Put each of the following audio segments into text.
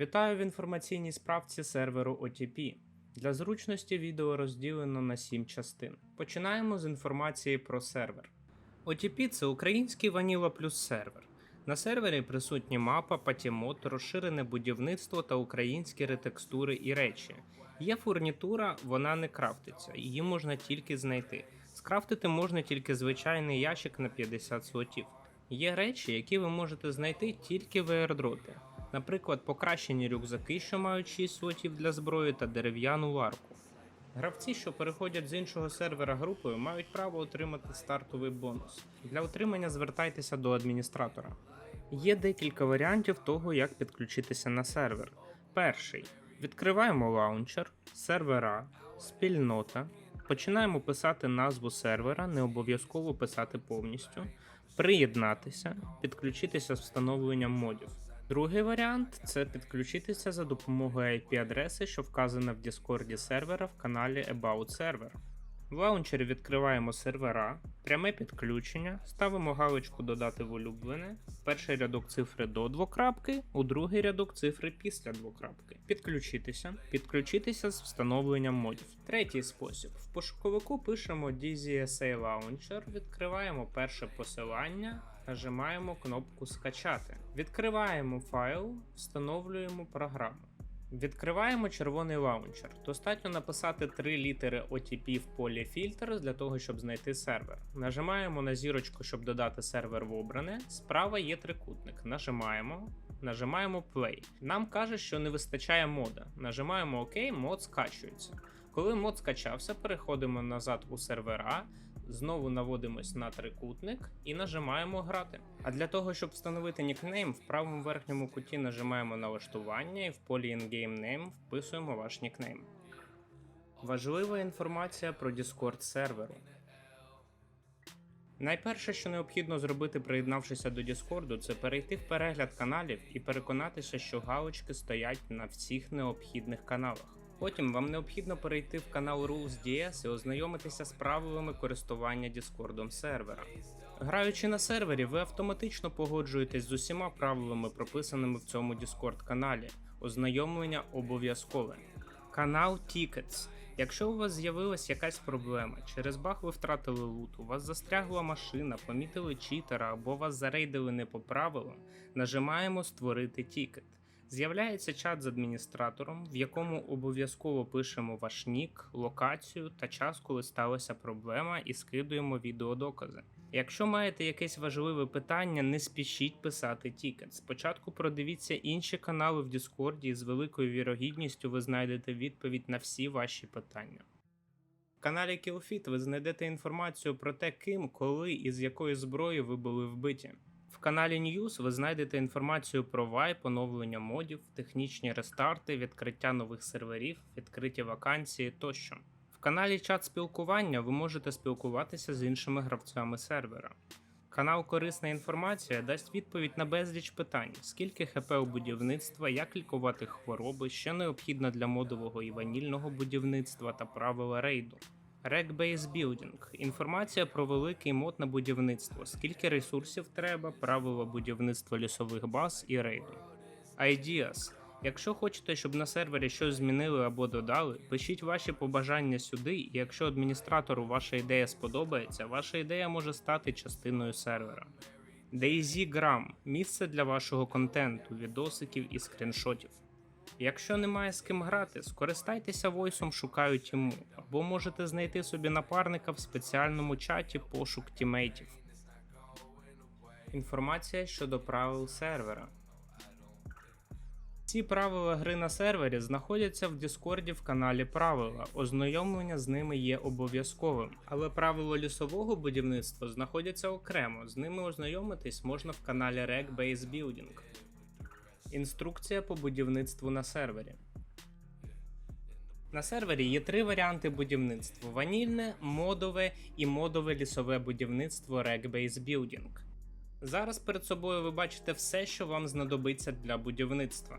Вітаю в інформаційній справці серверу OTP. Для зручності відео розділено на 7 частин. Починаємо з інформації про сервер. OTP це український Vanilla Plus сервер. На сервері присутні мапа, патімод, розширене будівництво та українські ретекстури і речі. Є фурнітура, вона не крафтиться, її можна тільки знайти. Скрафтити можна тільки звичайний ящик на 50 слотів. Є речі, які ви можете знайти тільки в аірдропі. Наприклад, покращені рюкзаки, що мають 6 слотів для зброї та дерев'яну ларку. Гравці, що переходять з іншого сервера групою, мають право отримати стартовий бонус. Для отримання звертайтеся до адміністратора. Є декілька варіантів того, як підключитися на сервер. Перший відкриваємо лаунчер, сервера, спільнота. Починаємо писати назву сервера, не обов'язково писати повністю, приєднатися, підключитися з встановленням модів. Другий варіант це підключитися за допомогою IP-адреси, що вказана в Діскорді сервера в каналі About Server. В лаунчері відкриваємо сервера, пряме підключення, ставимо галочку Додати в улюблене, перший рядок цифри до двокрапки, у другий рядок цифри після двокрапки. Підключитися, підключитися з встановленням модів. Третій спосіб. В пошуковику пишемо DZSA Launcher, відкриваємо перше посилання, нажимаємо кнопку Скачати. Відкриваємо файл, встановлюємо програму. Відкриваємо червоний лаунчер. Достатньо написати три літери OTP в полі фільтр для того, щоб знайти сервер. Нажимаємо на зірочку, щоб додати сервер в обране. Справа є трикутник. Нажимаємо. Нажимаємо Play. Нам каже, що не вистачає мода. Нажимаємо ОК, мод скачується. Коли мод скачався, переходимо назад у сервера, знову наводимось на трикутник і нажимаємо грати. А для того, щоб встановити нікнейм, в правому верхньому куті нажимаємо налаштування і в полі In-Game Name вписуємо ваш нікнейм. Важлива інформація про Discord серверу. Найперше, що необхідно зробити, приєднавшися до Discord, це перейти в перегляд каналів і переконатися, що галочки стоять на всіх необхідних каналах. Потім вам необхідно перейти в канал Rules.ds і ознайомитися з правилами користування Діскордом сервера. Граючи на сервері, ви автоматично погоджуєтесь з усіма правилами, прописаними в цьому Discord каналі. Ознайомлення обов'язкове. Канал Tickets. Якщо у вас з'явилась якась проблема, через баг ви втратили лут, у вас застрягла машина, помітили читера або вас зарейдили не по правилам, нажимаємо Створити тікет. З'являється чат з адміністратором, в якому обов'язково пишемо ваш нік, локацію та час, коли сталася проблема, і скидуємо відеодокази. Якщо маєте якесь важливе питання, не спішіть писати тікет. Спочатку продивіться інші канали в Діскорді, і з великою вірогідністю ви знайдете відповідь на всі ваші питання. В каналі Killfit ви знайдете інформацію про те, ким, коли і з якої зброї ви були вбиті. В каналі News ви знайдете інформацію про вайп, оновлення модів, технічні рестарти, відкриття нових серверів, відкриті вакансії тощо. В каналі Чат спілкування ви можете спілкуватися з іншими гравцями сервера. Канал Корисна інформація дасть відповідь на безліч питань: скільки ХП у будівництва, як лікувати хвороби, що необхідно для модового і ванільного будівництва та правила рейду. Rec Base Building – інформація про великий мод на будівництво, скільки ресурсів треба, правила будівництва лісових баз і рейду. Ideas – якщо хочете, щоб на сервері щось змінили або додали, пишіть ваші побажання сюди, і якщо адміністратору ваша ідея сподобається, ваша ідея може стати частиною сервера. DayZgram – місце для вашого контенту, відосиків і скріншотів. Якщо немає з ким грати, скористайтеся войсом шукаю тіму, або можете знайти собі напарника в спеціальному чаті пошук тімейтів. Інформація щодо правил сервера. Ці правила гри на сервері знаходяться в Діскорді в каналі Правила. Ознайомлення з ними є обов'язковим, але правила лісового будівництва знаходяться окремо. З ними ознайомитись можна в каналі Rec Base Building. Інструкція по будівництву на сервері. На сервері є три варіанти будівництва: ванільне, модове і модове лісове будівництво Rec Base Building. Зараз перед собою ви бачите все, що вам знадобиться для будівництва.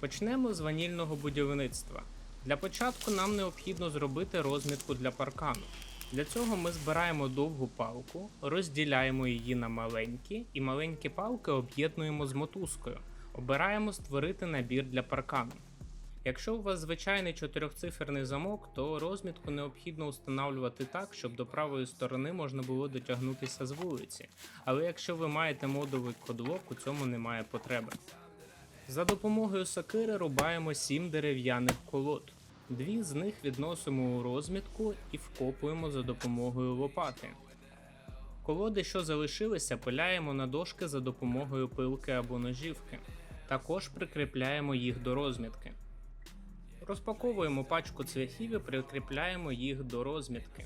Почнемо з ванільного будівництва. Для початку нам необхідно зробити розмітку для паркану. Для цього ми збираємо довгу палку, розділяємо її на маленькі, і маленькі палки об'єднуємо з мотузкою. Обираємо Створити набір для паркану. Якщо у вас звичайний чотирьохциферний замок, то розмітку необхідно встановлювати так, щоб до правої сторони можна було дотягнутися з вулиці. Але якщо ви маєте модовий кодлок, у цьому немає потреби. За допомогою сокири рубаємо 7 дерев'яних колод. Дві з них відносимо у розмітку і вкопуємо за допомогою лопати. Колоди, що залишилися, пиляємо на дошки за допомогою пилки або ножівки. Також прикріпляємо їх до розмітки. Розпаковуємо пачку цвяхів і прикріпляємо їх до розмітки.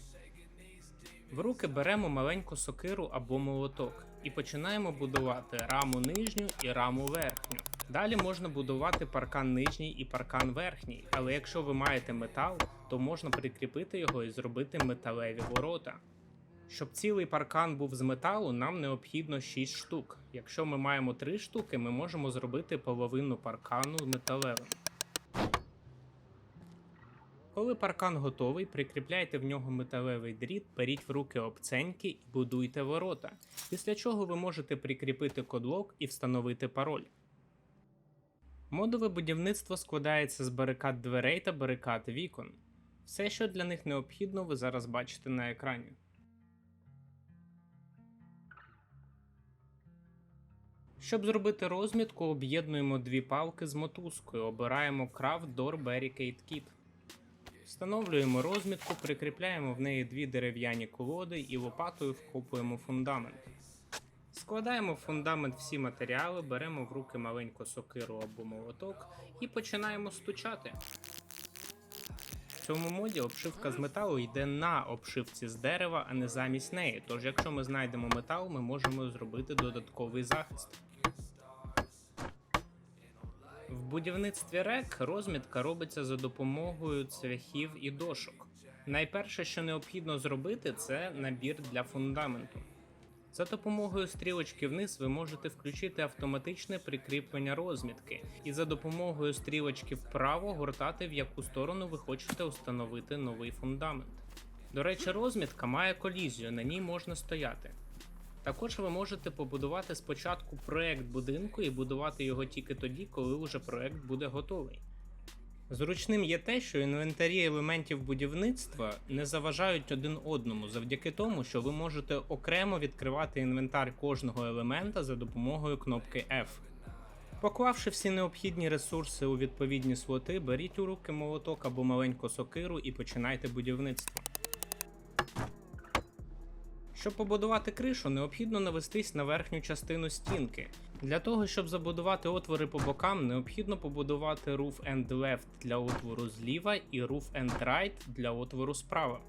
В руки беремо маленьку сокиру або молоток і починаємо будувати раму нижню і раму верхню. Далі можна будувати паркан нижній і паркан верхній, але якщо ви маєте метал, то можна прикріпити його і зробити металеві ворота. Щоб цілий паркан був з металу, нам необхідно 6 штук. Якщо ми маємо 3 штуки, ми можемо зробити половину паркану металевим. Коли паркан готовий, прикріпляйте в нього металевий дріт, беріть в руки обценьки і будуйте ворота. Після чого ви можете прикріпити кодлок і встановити пароль. Модове будівництво складається з барикад дверей та барикад вікон. Все, що для них необхідно, ви зараз бачите на екрані. Щоб зробити розмітку, об'єднуємо дві палки з мотузкою, обираємо Craft Door Barricade Kit. Встановлюємо розмітку, прикріпляємо в неї дві дерев'яні колоди і лопатою вкопуємо фундамент. Складаємо в фундамент всі матеріали, беремо в руки маленьку сокиру або молоток і починаємо стучати. В цьому моді обшивка з металу йде на обшивці з дерева, а не замість неї. Тож, якщо ми знайдемо метал, ми можемо зробити додатковий захист. Будівництві рек розмітка робиться за допомогою цвяхів і дошок. Найперше, що необхідно зробити, це набір для фундаменту. За допомогою стрілочки вниз ви можете включити автоматичне прикріплення розмітки, і за допомогою стрілочки вправо гортати, в яку сторону ви хочете встановити новий фундамент. До речі, розмітка має колізію, на ній можна стояти. Також ви можете побудувати спочатку проект будинку і будувати його тільки тоді, коли уже проект буде готовий. Зручним є те, що інвентарі елементів будівництва не заважають один одному завдяки тому, що ви можете окремо відкривати інвентар кожного елемента за допомогою кнопки F. Поклавши всі необхідні ресурси у відповідні слоти, беріть у руки молоток або маленьку сокиру і починайте будівництво. Щоб побудувати кришу, необхідно навестись на верхню частину стінки. Для того, щоб забудувати отвори по бокам, необхідно побудувати Roof End Left для отвору зліва і Roof End Right для отвору справа.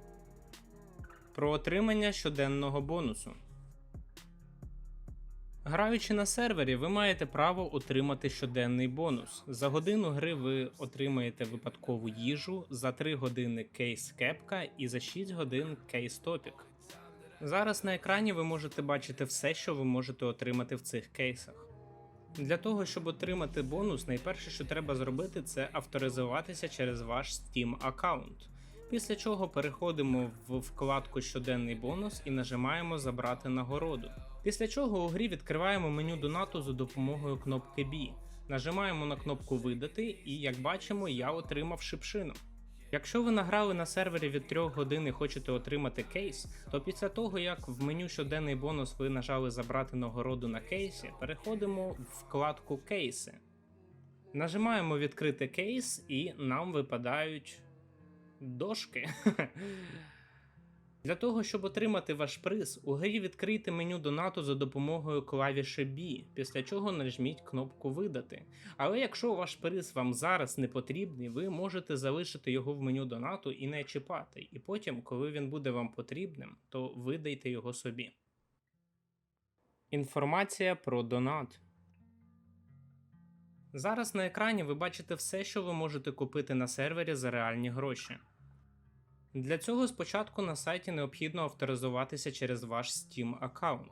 Про отримання щоденного бонусу. Граючи на сервері, ви маєте право отримати щоденний бонус. За годину гри ви отримаєте випадкову їжу, за 3 години кейс кепка і за 6 годин кейс топік. Зараз на екрані ви можете бачити все, що ви можете отримати в цих кейсах. Для того, щоб отримати бонус, найперше, що треба зробити, це авторизуватися через ваш Steam аккаунт. Після чого переходимо в вкладку Щоденний бонус і нажимаємо Забрати нагороду. Після чого у грі відкриваємо меню донату за допомогою кнопки B. Нажимаємо на кнопку Видати, і як бачимо, я отримав шипшину. Якщо ви награли на сервері від 3 годин і хочете отримати кейс, то після того, як в меню щоденний бонус ви нажали забрати нагороду на кейсі, переходимо в вкладку Кейси. Нажимаємо відкрити кейс, і нам випадають дошки. Для того, щоб отримати ваш приз, у грі відкрийте меню донату за допомогою клавіші B, після чого нажміть кнопку Видати. Але якщо ваш приз вам зараз не потрібний, ви можете залишити його в меню донату і не чіпати, і потім, коли він буде вам потрібним, то видайте його собі. Інформація про донат. Зараз на екрані ви бачите все, що ви можете купити на сервері за реальні гроші. Для цього спочатку на сайті необхідно авторизуватися через ваш Steam аккаунт.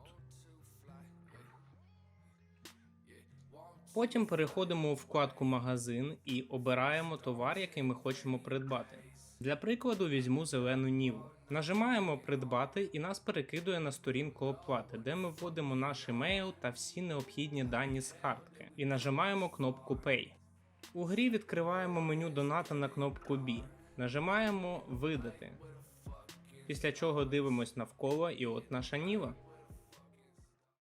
Потім переходимо у вкладку Магазин і обираємо товар, який ми хочемо придбати. Для прикладу візьму зелену ніву. Нажимаємо придбати і нас перекидує на сторінку оплати, де ми вводимо наш емейл та всі необхідні дані з картки. І нажимаємо кнопку Pay. У грі відкриваємо меню доната на кнопку B. Нажимаємо Видати. Після чого дивимось навколо, і от наша ніва.